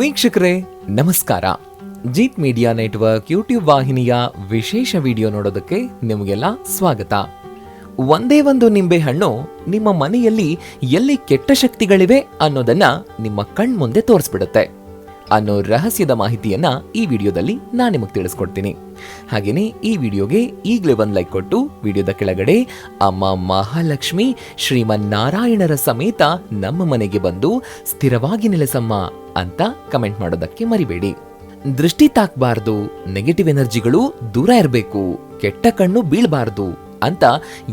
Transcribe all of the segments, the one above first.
ವೀಕ್ಷಕರೇ, ನಮಸ್ಕಾರ. Jeet media network YouTube ವಾಹಿನಿಯ ವಿಶೇಷ ವಿಡಿಯೋ ನೋಡೋದಕ್ಕೆ ನಿಮಗೆಲ್ಲ ಸ್ವಾಗತ. ಒಂದೇ ಒಂದು ನಿಂಬೆ ಹಣ್ಣು ನಿಮ್ಮ ಮನೆಯಲ್ಲಿ ಎಲ್ಲಿ ಕೆಟ್ಟ ಶಕ್ತಿಗಳಿವೆ ಅನ್ನೋದನ್ನ ನಿಮ್ಮ ಕಣ್ಮುಂದೆ ತೋರಿಸ್ಬಿಡುತ್ತೆ. ಅನ್ನೋ ರಹಸ್ಯದ ಮಾಹಿತಿಯನ್ನ ಈ ವಿಡಿಯೋದಲ್ಲಿ ನಾನು ನಿಮಗೆ ತಿಳಿಸ್ಕೊಡ್ತೀನಿ. ಹಾಗೇನೇ ಈ ವಿಡಿಯೋಗೆ ಈಗಲೇ ಒಂದು ಲೈಕ್ ಕೊಟ್ಟು ವಿಡಿಯೋದ ಕೆಳಗಡೆ ಅಮ್ಮ ಮಹಾಲಕ್ಷ್ಮಿ ಶ್ರೀಮನ್ನಾರಾಯಣರ ಸಮೇತ ನಮ್ಮ ಮನೆಗೆ ಬಂದು ಸ್ಥಿರವಾಗಿ ನೆಲೆಸಮ್ಮ ಅಂತ ಕಮೆಂಟ್ ಮಾಡೋದಕ್ಕೆ ಮರಿಬೇಡಿ. ದೃಷ್ಟಿ ತಾಕ್ಬಾರ್ದು ನೆಗೆಟಿವ್ ಎನರ್ಜಿಗಳು ದೂರ ಇರಬೇಕು, ಕೆಟ್ಟ ಕಣ್ಣು ಬೀಳಬಾರ್ದು ಅಂತ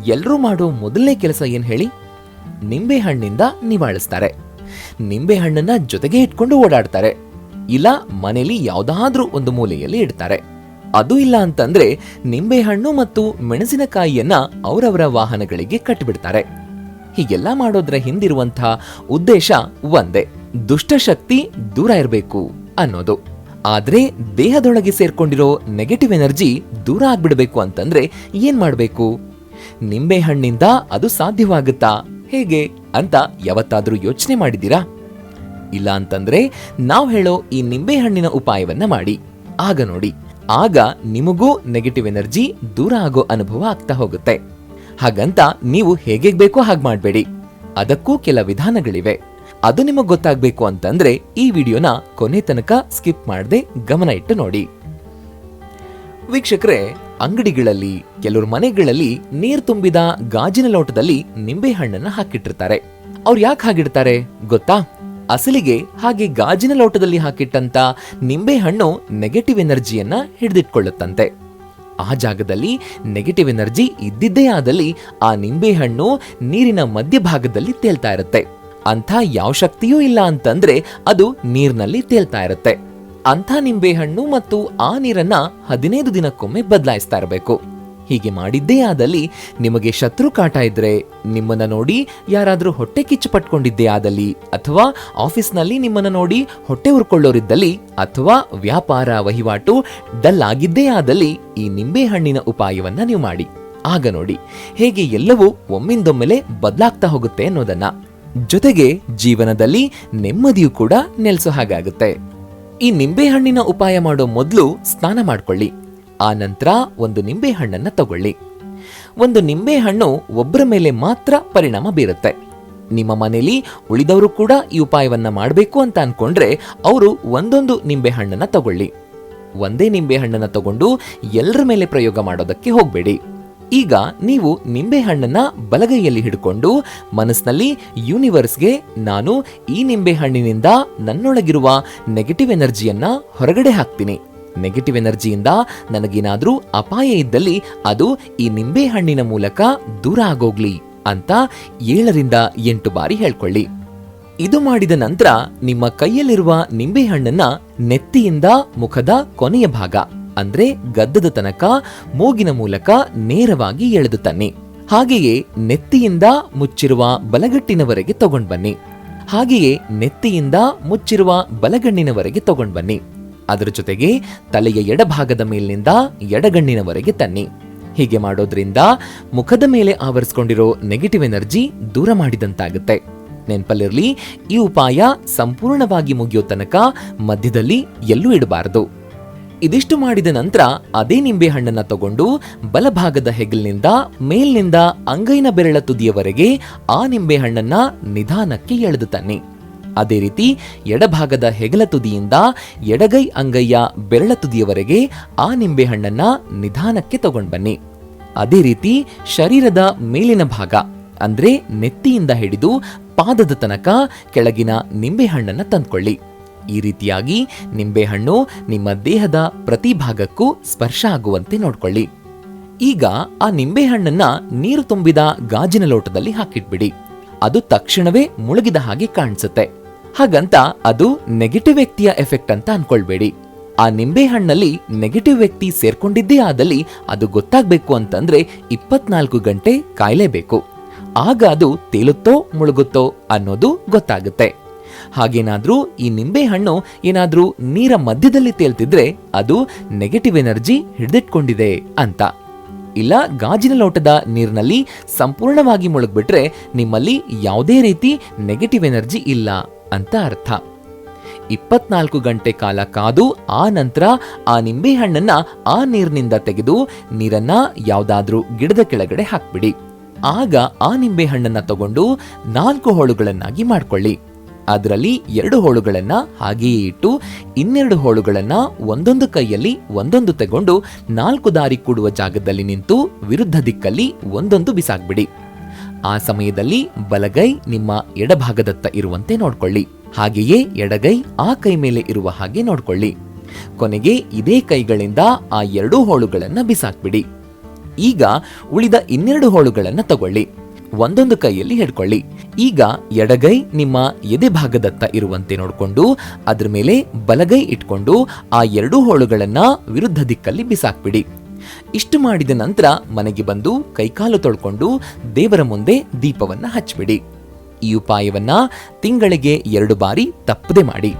ಎಲ್ಲರೂ ಮಾಡೋ ಮೊದಲನೇ ಕೆಲಸ ಏನು ಹೇಳಿ? ನಿಂಬೆ ಹಣ್ಣಿಂದ ನಿವಾಳಿಸ್ತಾರೆ. ನಿಂಬೆ ಹಣ್ಣನ್ನ ಜೊತೆಗೆ ಇಟ್ಕೊಂಡು ಓಡಾಡ್ತಾರೆ. ಇಲ್ಲ ಮನೆಯಲ್ಲಿ ಯಾವುದಾದ್ರೂ ಒಂದು ಮೂಲೆಯಲ್ಲಿ ಇಡ್ತಾರೆ. ಅದು ಇಲ್ಲ ಅಂತಂದ್ರೆ ನಿಂಬೆಹಣ್ಣು ಮತ್ತು ಮೆಣಸಿನಕಾಯಿಯನ್ನ ಅವರವರ ವಾಹನಗಳಿಗೆ ಕಟ್ಟಿಬಿಡ್ತಾರೆ ಹೀಗೆಲ್ಲ ಮಾಡೋದ್ರ ಹಿಂದಿರುವಂತಹ ಉದ್ದೇಶ ಒಂದೇ ದುಷ್ಟಶಕ್ತಿ ದೂರ ಇರಬೇಕು ಅನ್ನೋದು. ಆದ್ರೆ ದೇಹದೊಳಗೆ ಸೇರ್ಕೊಂಡಿರೋ ನೆಗೆಟಿವ್ ಎನರ್ಜಿ ದೂರ ಆಗ್ಬಿಡ್ಬೇಕು ಅಂತಂದ್ರೆ ಏನ್ ಮಾಡ್ಬೇಕು? ನಿಂಬೆ ಹಣ್ಣಿಂದ ಅದು ಸಾಧ್ಯವಾಗುತ್ತಾ? ಹೇಗೆ ಅಂತ ಯಾವತ್ತಾದ್ರೂ ಯೋಚನೆ ಮಾಡಿದ್ದೀರಾ? ಇಲ್ಲ ಅಂತಂದ್ರೆ ನಾವ್ ಹೇಳೋ ಈ ನಿಂಬೆಹಣ್ಣಿನ ಉಪಾಯವನ್ನ ಮಾಡಿ. ಆಗ ನೋಡಿ, ಆಗ ನಿಮಗೂ ನೆಗೆಟಿವ್ ಎನರ್ಜಿ ದೂರ ಆಗೋ ಅನುಭವ ಆಗ್ತಾ ಹೋಗುತ್ತೆ. ಹಾಗಂತ ನೀವು ಹೇಗೆ ಬೇಕೋ ಹಾಗೆ ಮಾಡಬೇಡಿ. ಅದಕ್ಕೂ ಕೆಲ ವಿಧಾನಗಳಿವೆ. ಅದು ನಿಮಗೆ ಗೊತ್ತಾಗಬೇಕು ಅಂತಂದ್ರೆ ಈ ವಿಡಿಯೋನ ಕೊನೆ ತನಕ ಸ್ಕಿಪ್ ಮಾಡದೆ ಗಮನ ಇಟ್ಟು ನೋಡಿ. ವೀಕ್ಷಕರೇ, ಅಂಗಡಿಗಳಲ್ಲಿ, ಕೆಲವ್ರ ಮನೆಗಳಲ್ಲಿ ನೀರ್ ತುಂಬಿದ ಗಾಜಿನ ಲೋಟದಲ್ಲಿ ನಿಂಬೆ ಹಣ್ಣನ್ನ ಹಾಕಿಟ್ಟಿರ್ತಾರೆ. ಅವ್ರು ಯಾಕೆ ಹಾಗಿಡ್ತಾರೆ, ಗೊತ್ತಾ? ಅಸಲಿಗೆ ಹಾಗೆ ಗಾಜಿನ ಲೋಟದಲ್ಲಿ ಹಾಕಿಟ್ಟಂತ ನಿಂಬೆಹಣ್ಣು ನೆಗೆಟಿವ್ ಎನರ್ಜಿಯನ್ನ ಹಿಡಿದಿಟ್ಕೊಳ್ಳುತ್ತಂತೆ. ಆ ಜಾಗದಲ್ಲಿ ನೆಗೆಟಿವ್ ಎನರ್ಜಿ ಇದ್ದಿದ್ದೇ ಆದಲ್ಲಿ ಆ ನಿಂಬೆಹಣ್ಣು ನೀರಿನ ಮಧ್ಯಭಾಗದಲ್ಲಿ ತೇಲ್ತಾ ಇರುತ್ತೆ. ಅಂಥ ಯಾವ ಶಕ್ತಿಯೂ ಇಲ್ಲ ಅಂತಂದ್ರೆ ಅದು ನೀರಿನಲ್ಲಿ ತೇಲ್ತಾ ಇರುತ್ತೆ. ಅಂಥ ನಿಂಬೆಹಣ್ಣು ಮತ್ತು ಆ ನೀರನ್ನ ಹದಿನೈದು ದಿನಕ್ಕೊಮ್ಮೆ ಬದಲಾಯಿಸ್ತಾ ಇರಬೇಕು. ಹೀಗೆ ಮಾಡಿದ್ದೇ ಆದಲ್ಲಿ ನಿಮಗೆ ಶತ್ರು ಕಾಟ ಇದ್ರೆ ನಿಮ್ಮನ್ನ ನೋಡಿ ಯಾರಾದರೂ ಹೊಟ್ಟೆ ಕಿಚ್ಚು ಪಟ್ಕೊಂಡಿದ್ದೇ ಆದಲ್ಲಿ, ಅಥವಾ ಆಫೀಸ್ನಲ್ಲಿ ನಿಮ್ಮನ್ನ ನೋಡಿ ಹೊಟ್ಟೆ ಉರ್ಕೊಳ್ಳೋರಿದ್ದಲ್ಲಿ ಅಥವಾ ವ್ಯಾಪಾರ ವಹಿವಾಟು ಡಲ್ ಆಗಿದ್ದೇ ಆದಲ್ಲಿ ಈ ನಿಂಬೆಹಣ್ಣಿನ ಉಪಾಯವನ್ನ ನೀವು ಮಾಡಿ. ಆಗ ನೋಡಿ, ಹೇಗೆ ಎಲ್ಲವೂ ಒಮ್ಮಿಂದೊಮ್ಮೆಲೆ ಬದಲಾಗ್ತಾ ಹೋಗುತ್ತೆ ಅನ್ನೋದನ್ನ. ಜೊತೆಗೆ ಜೀವನದಲ್ಲಿ ನೆಮ್ಮದಿಯೂ ಕೂಡ ನೆಲೆಸೋ ಹಾಗಾಗುತ್ತೆ. ಈ ನಿಂಬೆಹಣ್ಣಿನ ಉಪಾಯ ಮಾಡೋ ಮೊದಲು ಸ್ನಾನ ಮಾಡ್ಕೊಳ್ಳಿ. ಆ ನಂತರ ಒಂದು ನಿಂಬೆಹಣ್ಣನ್ನು ತಗೊಳ್ಳಿ. ಒಂದು ನಿಂಬೆಹಣ್ಣು ಒಬ್ಬರ ಮೇಲೆ ಮಾತ್ರ ಪರಿಣಾಮ ಬೀರುತ್ತೆ. ನಿಮ್ಮ ಮನೆಯಲ್ಲಿ ಉಳಿದವರು ಕೂಡ ಈ ಉಪಾಯವನ್ನು ಮಾಡಬೇಕು ಅಂತ ಅಂದ್ಕೊಂಡ್ರೆ ಅವರು ಒಂದೊಂದು ನಿಂಬೆಹಣ್ಣನ್ನು ತಗೊಳ್ಳಿ. ಒಂದೇ ನಿಂಬೆಹಣ್ಣನ್ನು ತಗೊಂಡು ಎಲ್ಲರ ಮೇಲೆ ಪ್ರಯೋಗ ಮಾಡೋದಕ್ಕೆ ಹೋಗಬೇಡಿ. ಈಗ ನೀವು ನಿಂಬೆಹಣ್ಣನ್ನು ಬಲಗೈಯಲ್ಲಿ ಹಿಡ್ಕೊಂಡು ಮನಸ್ಸಿನಲ್ಲಿ ಯೂನಿವರ್ಸ್ಗೆ ನಾನು ಈ ನಿಂಬೆಹಣ್ಣಿನಿಂದ ನನ್ನೊಳಗಿರುವ ನೆಗೆಟಿವ್ ಎನರ್ಜಿಯನ್ನು ಹೊರಗಡೆ ಹಾಕ್ತೀನಿ. ನೆಗೆಟಿವ್ ಎನರ್ಜಿಯಿಂದ ನನಗೇನಾದರೂ ಅಪಾಯ ಇದ್ದಲ್ಲಿ ಅದು ಈ ನಿಂಬೆಹಣ್ಣಿನ ಮೂಲಕ ದೂರ ಆಗೋಗ್ಲಿ ಅಂತ ಏಳರಿಂದ ಎಂಟು ಬಾರಿ ಹೇಳ್ಕೊಳ್ಳಿ. ಇದು ಮಾಡಿದ ನಂತರ ನಿಮ್ಮ ಕೈಯಲ್ಲಿರುವ ನಿಂಬೆಹಣ್ಣನ್ನ ನೆತ್ತಿಯಿಂದ ಮುಖದ ಕೊನೆಯ ಭಾಗ, ಅಂದ್ರೆ ಗದ್ದದ ತನಕ ಮೂಗಿನ ಮೂಲಕ ನೇರವಾಗಿ ಎಳೆದು ತನ್ನಿ. ಹಾಗೆಯೇ ನೆತ್ತಿಯಿಂದ ಮುಚ್ಚಿರುವ ಬಲಗಟ್ಟಿನವರೆಗೆ ತಗೊಂಡ್ ಬನ್ನಿ. ಹಾಗೆಯೇ ನೆತ್ತಿಯಿಂದ ಮುಚ್ಚಿರುವ ಬಲಗಣ್ಣಿನವರೆಗೆ ತಗೊಂಡ್ ಬನ್ನಿ. ಅದರ ಜೊತೆಗೆ ತಲೆಯ ಎಡಭಾಗದ ಮೇಲಿನಿಂದ ಎಡಗಣ್ಣಿನವರೆಗೆ ತನ್ನಿ. ಹೀಗೆ ಮಾಡೋದ್ರಿಂದ ಮುಖದ ಮೇಲೆ ಆವರಿಸಿಕೊಂಡಿರೋ ನೆಗೆಟಿವ್ ಎನರ್ಜಿ ದೂರ ಮಾಡಿದಂತಾಗುತ್ತೆ. ನೆನಪಲ್ಲಿರಲಿ, ಈ ಉಪಾಯ ಸಂಪೂರ್ಣವಾಗಿ ಮುಗಿಯೋ ತನಕ ಮಧ್ಯದಲ್ಲಿ ಎಲ್ಲೂ ಇಡಬಾರದು. ಇದಿಷ್ಟು ಮಾಡಿದ ನಂತರ ಅದೇ ನಿಂಬೆ ಹಣ್ಣನ್ನ ತಗೊಂಡು ಬಲಭಾಗದ ಹೆಗಲಿನಿಂದ ಮೇಲ್ನಿಂದ ಅಂಗೈನ ಬೆರಳ ತುದಿಯವರೆಗೆ ಆ ನಿಂಬೆ ಹಣ್ಣನ್ನ ನಿಧಾನಕ್ಕೆ ಎಳೆದು ತನ್ನಿ. ಅದೇ ರೀತಿ ಎಡಭಾಗದ ಹೆಗಲ ತುದಿಯಿಂದ ಎಡಗೈ ಅಂಗೈಯ ಬೆರಳ ತುದಿಯವರೆಗೆ ಆ ನಿಂಬೆ ಹಣ್ಣನ್ನ ನಿಧಾನಕ್ಕೆ ತಗೊಂಡು ಬನ್ನಿ. ಅದೇ ರೀತಿ ಶರೀರದ ಮೇಲಿನ ಭಾಗ, ಅಂದ್ರೆ ನೆತ್ತಿಯಿಂದ ಹಿಡಿದು ಪಾದದ ತನಕ ಕೆಳಗಿನ ನಿಂಬೆ ಹಣ್ಣನ್ನ ತಂದ್ಕೊಳ್ಳಿ. ಈ ರೀತಿಯಾಗಿ ನಿಂಬೆಹಣ್ಣು ನಿಮ್ಮ ದೇಹದ ಪ್ರತಿ ಭಾಗಕ್ಕೂ ಸ್ಪರ್ಶ ಆಗುವಂತೆ ನೋಡ್ಕೊಳ್ಳಿ. ಈಗ ಆ ನಿಂಬೆಹಣ್ಣನ್ನ ನೀರು ತುಂಬಿದ ಗಾಜಿನ ಲೋಟದಲ್ಲಿ ಹಾಕಿಟ್ಬಿಡಿ. ಅದು ತಕ್ಷಣವೇ ಮುಳುಗಿದ ಹಾಗೆ ಕಾಣಿಸುತ್ತೆ. ಹಾಗಂತ ಅದು ನೆಗೆಟಿವ್ ವ್ಯಕ್ತಿಯ ಎಫೆಕ್ಟ್ ಅಂತ ಅನ್ಕೊಳ್ಬೇಡಿ. ಆ ನಿಂಬೆ ಹಣ್ಣಲ್ಲಿ ನೆಗೆಟಿವ್ ವ್ಯಕ್ತಿ ಸೇರ್ಕೊಂಡಿದ್ದೇ ಆದಲ್ಲಿ ಅದು ಗೊತ್ತಾಗ್ಬೇಕು ಅಂತಂದ್ರೆ ಇಪ್ಪತ್ನಾಲ್ಕು ಗಂಟೆ ಕಾಯಲೇಬೇಕು. ಆಗ ಅದು ತೇಲುತ್ತೋ ಮುಳುಗುತ್ತೋ ಅನ್ನೋದು ಗೊತ್ತಾಗುತ್ತೆ. ಹಾಗೇನಾದ್ರೂ ಈ ನಿಂಬೆ ಹಣ್ಣು ಏನಾದ್ರೂ ನೀರ ಮಧ್ಯದಲ್ಲಿ ತೇಲ್ತಿದ್ರೆ ಅದು ನೆಗೆಟಿವ್ ಎನರ್ಜಿ ಹಿಡಿದಿಟ್ಕೊಂಡಿದೆ ಅಂತ. ಇಲ್ಲ ಗಾಜಿನ ಲೋಟದ ನೀರಿನಲ್ಲಿ ಸಂಪೂರ್ಣವಾಗಿ ಮುಳುಗ್ಬಿಟ್ರೆ ನಿಮ್ಮಲ್ಲಿ ಯಾವುದೇ ರೀತಿ ನೆಗೆಟಿವ್ ಎನರ್ಜಿ ಇಲ್ಲ. ಅಂತ ಅರ್ಥ. ಇಪ್ಪತ್ನಾಲ್ಕು ಗಂಟೆ ಕಾಲ ಕಾದು, ಆ ನಂತರ ಆ ನಿಂಬೆಹಣ್ಣನ್ನ ಆ ನೀರಿನಿಂದ ತೆಗೆದು ನೀರನ್ನ ಯಾವುದಾದ್ರೂ ಗಿಡದ ಕೆಳಗಡೆ ಹಾಕ್ಬಿಡಿ. ಆಗ ಆ ನಿಂಬೆಹಣ್ಣನ್ನ ತಗೊಂಡು ನಾಲ್ಕು ಹೋಳುಗಳನ್ನಾಗಿ ಮಾಡ್ಕೊಳ್ಳಿ. ಅದರಲ್ಲಿ ಎರಡು ಹೋಳುಗಳನ್ನ ಹಾಗೆಯೇ ಇಟ್ಟು, ಇನ್ನೆರಡು ಹೋಳುಗಳನ್ನ ಒಂದೊಂದು ಕೈಯಲ್ಲಿ ಒಂದೊಂದು ತಗೊಂಡು ನಾಲ್ಕು ದಾರಿ ಕೂಡುವ ಜಾಗದಲ್ಲಿ ನಿಂತು ವಿರುದ್ಧ ದಿಕ್ಕಲ್ಲಿ ಒಂದೊಂದು ಬಿಸಾಕ್ಬಿಡಿ. ಆ ಸಮಯದಲ್ಲಿ ಬಲಗೈ ನಿಮ್ಮ ಎಡಭಾಗದತ್ತ ಇರುವಂತೆ ನೋಡ್ಕೊಳ್ಳಿ. ಹಾಗೆಯೇ ಎಡಗೈ ಆ ಕೈ ಮೇಲೆ ಇರುವ ಹಾಗೆ ನೋಡ್ಕೊಳ್ಳಿ. ಕೊನೆಗೆ ಇದೇ ಕೈಗಳಿಂದ ಆ ಎರಡೂ ಹೋಳುಗಳನ್ನು ಬಿಸಾಕ್ಬಿಡಿ. ಈಗ ಉಳಿದ ಇನ್ನೆರಡು ಹೋಳುಗಳನ್ನು ತಗೊಳ್ಳಿ. ಒಂದೊಂದು ಕೈಯಲ್ಲಿ ಹಿಡ್ಕೊಳ್ಳಿ. ಈಗ ಎಡಗೈ ನಿಮ್ಮ ಎದೆ ಭಾಗದತ್ತ ಇರುವಂತೆ ನೋಡಿಕೊಂಡು, ಅದ್ರ ಮೇಲೆ ಬಲಗೈ ಇಟ್ಕೊಂಡು ಆ ಎರಡೂ ಹೋಳುಗಳನ್ನು ವಿರುದ್ಧ ದಿಕ್ಕಲ್ಲಿ ಬಿಸಾಕ್ಬಿಡಿ. ಇಷ್ಟು ಮಾಡಿದ ನಂತರ ಮನೆಗೆ ಬಂದು ಕೈಕಾಲು ತೊಳ್ಕೊಂಡು ದೇವರ ಮುಂದೆ ದೀಪವನ್ನು ಹಚ್ಚಿಬಿಡಿ. ಈ ಉಪಾಯವನ್ನ ತಿಂಗಳಿಗೆ ಎರಡು ಬಾರಿ ತಪ್ಪದೆ ಮಾಡಿ.